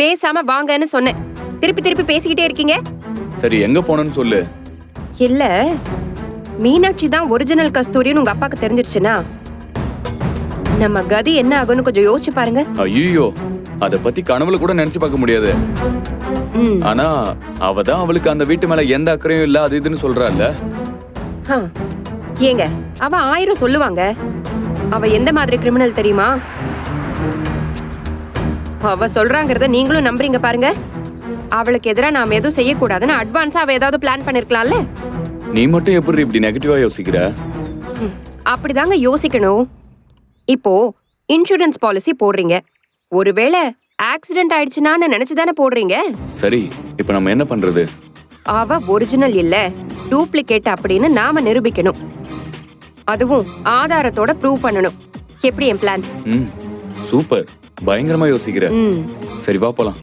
பேசாம வாங்கன்னு சொன்னேன். திருப்பி திருப்பி பேசிக்கிட்டே இருக்கீங்க? சரி எங்க போனேன்னு சொல்லு. இல்ல மீனாட்சி தான் ஒரிஜினல் கஸ்தூரின்னு உங்க அப்பாக்கு தெரிஞ்சிருச்சுன்னா? நம்ம கதி என்ன ஆகும்னு கொஞ்சம் யோசிச்சு பாருங்க. ஐயோ அத பத்தி கனவுல கூட நினைச்சு பார்க்க முடியாது. ஆனா அவ தான் அவளுக்கு அந்த வீட்டு மேல எந்த அக்கறையும் இல்ல அது இதுன்னு சொல்றாள்ல. ஏங்க அவ ஆயிரம் சொல்லுவாங்க. அவ எந்த மாதிரி கிரிமினல் தெரியுமா? அவ சொல்றாங்கறத நீங்களும் நம்புறீங்க பாருங்க. அவளுக்கு எதிரா நாம எதுவும் செய்யக்கூடாதுன்னு அட்வான்ஸா அவ ஏதாவது பிளான் பண்ணிருக்கலாம்ல? நீ மட்டும் எப்படி இப்படி நெகட்டிவா யோசிக்கிற? அப்படிதாங்க யோசிக்கணும். இப்போ இன்சூரன்ஸ் பாலிசி போடுறீங்க. ஒருவேளை ஆக்சிடென்ட் ஆயிடுச்சுனான்னு நினைச்சுதானே போடுறீங்க? சரி இப்ப நம்ம என்ன பண்றது? அவ ஒரிஜினல் இல்ல டூப்ளிகேட் அப்படின்னு நாம நிரூபிக்கணும். அதுவும் ஆதாரத்தோட ப்ரூவ் பண்ணணும். எப்படி என் பிளான் ம் சூப்பர். பயங்கரமா யோசிக்கிற. சரி வா போலாம்.